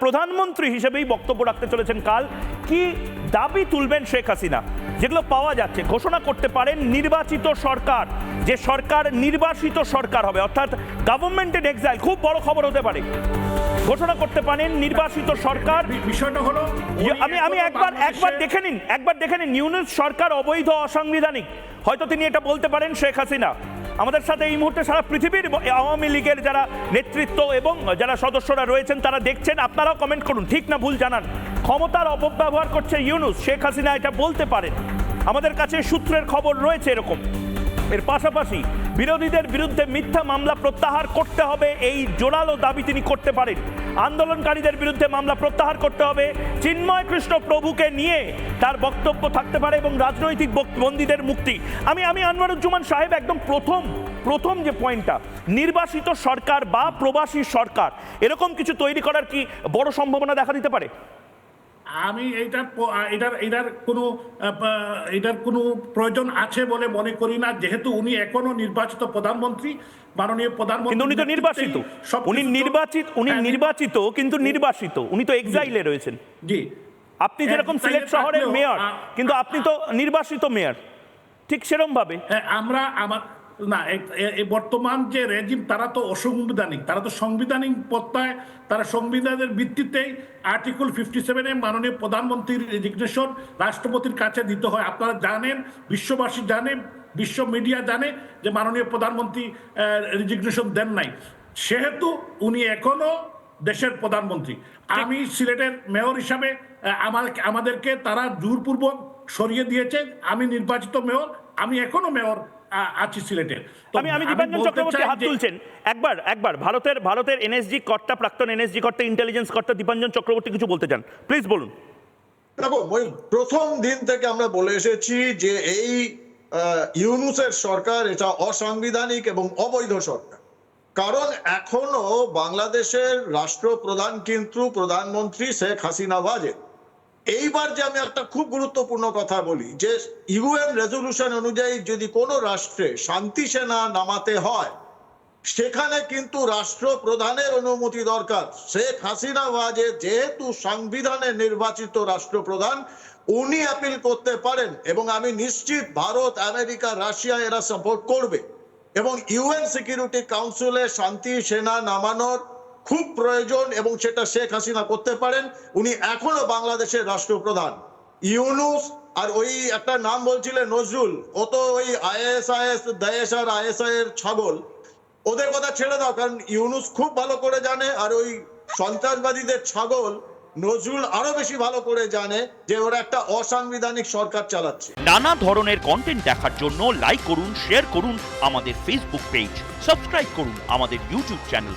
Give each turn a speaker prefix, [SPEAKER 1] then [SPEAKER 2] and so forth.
[SPEAKER 1] প্রধানমন্ত্রী হিসেবেই বক্তব্য রাখতে চলেছেন কাল। কি দাবি তুলবেন শেখ হাসিনা? যেগুলো পাওয়া যাচ্ছে ঘোষণা করতে পারেন নির্বাচিত সরকার। যে সরকার নির্বাসিত সরকার হবে অর্থাৎ গভর্নমেন্টের এক্সাইল খুব বড় খবর হতে পারে। ঘোষণা করতে পারেন নির্বাচিত সরকার।
[SPEAKER 2] বিষয়টা হলো
[SPEAKER 1] আমি আমি একবার একবার দেখে নিন একবার দেখে নিন ইউনুস সরকার অবৈধ অসাংবিধানিক। হয়তো তিনি এটা বলতে পারেন শেখ হাসিনা। আমাদের সাথে এই মুহূর্তে সারা পৃথিবীর আওয়ামী লীগের যারা নেতৃত্ব এবং যারা সদস্যরা রয়েছেন, তারা দেখছেন, আপনারাও কমেন্ট করুন। ঠিক না ভুল জানান। ক্ষমতার অপব্যবহার করছে ইউনুস, শেখ হাসিনা এটা বলতে পারেন। আমাদের কাছে সূত্রের খবর রয়েছে এরকম। এর পাশাপাশি বিরোধীদের বিরুদ্ধে মিথ্যা মামলা প্রত্যাহার করতে হবে, এই জোরালো দাবি তিনি করতে পারেন। আন্দোলনকারীদের বিরুদ্ধে মামলা প্রত্যাহার করতে হবে, চিন্ময় কৃষ্ণ প্রভুকে নিয়ে তার বক্তব্য থাকতে পারে এবং রাজনৈতিক বন্দীদের মুক্তি। আমি আমি আনোয়ারুজ্জামান সাহেব একদম প্রথম প্রথম যে পয়েন্টটা, নির্বাসিত সরকার বা প্রবাসী সরকার, এরকম কিছু তৈরি করার কি বড় সম্ভাবনা দেখা দিতে পারে?
[SPEAKER 2] আমি এইটার এটার এটার কোনো এটার কোনো প্রয়োজন আছে বলে মনে করি না। যেহেতু উনি এখনও নির্বাচিত প্রধানমন্ত্রী মাননীয় প্রধানমন্ত্রী
[SPEAKER 1] কিন্তু উনি তো
[SPEAKER 2] সবকিছু
[SPEAKER 1] উনি নির্বাচিত উনি
[SPEAKER 2] হ্যাঁ,
[SPEAKER 1] নির্বাচিত কিন্তু নির্বাসিত। উনি তো এক্সাইলে রয়েছেন।
[SPEAKER 2] জি।
[SPEAKER 1] আপনি যেরকম সিলেট শহরের মেয়র কিন্তু আপনি তো নির্বাসিত মেয়র ঠিক সেরম ভাবে
[SPEAKER 2] হ্যাঁ, আমরা আমার না বর্তমান যে রেজিম তারা তো অসংবিধানিক। তারা তো সাংবিধানিক পত্তায় তারা সংবিধানের ভিত্তিতেই আর্টিকেল ফিফটি সেভেনে মাননীয় প্রধানমন্ত্রীর রেজিগনেশন রাষ্ট্রপতির কাছে দিতে হয়। আপনারা জানেন, বিশ্ববাসী জানে, বিশ্ব মিডিয়া জানে যে মাননীয় প্রধানমন্ত্রী রেজিগনেশন দেন নাই। সেহেতু উনি এখনও দেশের প্রধানমন্ত্রী। আমি সিলেটের মেয়র হিসাবে আমার, আমাদেরকে তারা জোরপূর্বক সরিয়ে দিয়েছে। আমি নির্বাচিত মেয়র, আমি এখনও মেয়র। আছি সিলেটের
[SPEAKER 1] আমি আমি দীপাঞ্জন চক্রবর্তী হাত তুলছেন। একবার একবার ভারতের ভারতের এনএসজি কর্তা প্রাক্তন এনএসজি কর্তা ইন্টেলিজেন্স কর্তা দীপাঞ্জন চক্রবর্তী কিছু বলতে চান। প্লিজ বলুন।
[SPEAKER 3] দেখো ওই প্রথম দিন থেকে আমরা বলে এসেছি যে এই আহ, ইউনুসের সরকার এটা অসাংবিধানিক এবং অবৈধ সরকার। কারণ এখনও বাংলাদেশের রাষ্ট্রপ্রধান কিন্তু প্রধানমন্ত্রী শেখ হাসিনা ওয়াজেদ এইবার যে আমি একটা খুব গুরুত্বপূর্ণ কথা বলি, যে ইউএন রেজলিউশন অনুযায়ী যদি কোনো রাষ্ট্রে শান্তি সেনা নামাতে হয়, সেখানে কিন্তু রাষ্ট্রপ্রধানের অনুমতি দরকার। শেখ হাসিনা ওয়াজে যেহেতু সংবিধানে নির্বাচিত রাষ্ট্রপ্রধান, উনি অ্যাপিল করতে পারেন এবং আমি নিশ্চিত ভারত, আমেরিকা, রাশিয়া এরা সাপোর্ট করবে। এবং ইউএন সিকিউরিটি কাউন্সিলে শান্তি সেনা নামানোর খুব প্রয়োজন এবং সেটা শেখ হাসিনা করতে পারেন। উনি এখনও বাংলাদেশের রাষ্ট্রপ্রধান ইউনুস আর ওই একটা নাম বলছিলেন নজরুল, ও তো ওই আইএসআইএস দায়েশ আর আইএসআই এর ছাগল। ওদের কথা ছেড়ে দাও, কারণ ইউনুস খুব ভালো করে জানে আর ওই সন্ত্রাসবাদীদের ছাগল নজরুল আরও বেশি ভালো করে জানে যে ওরা একটা অসাংবিধানিক সরকার চালাচ্ছে।
[SPEAKER 4] নানা ধরনের কন্টেন্ট দেখার জন্য লাইক করুন শেয়ার করুন আমাদের ফেসবুক পেজ সাবস্ক্রাইব করুন আমাদের ইউটিউব চ্যানেল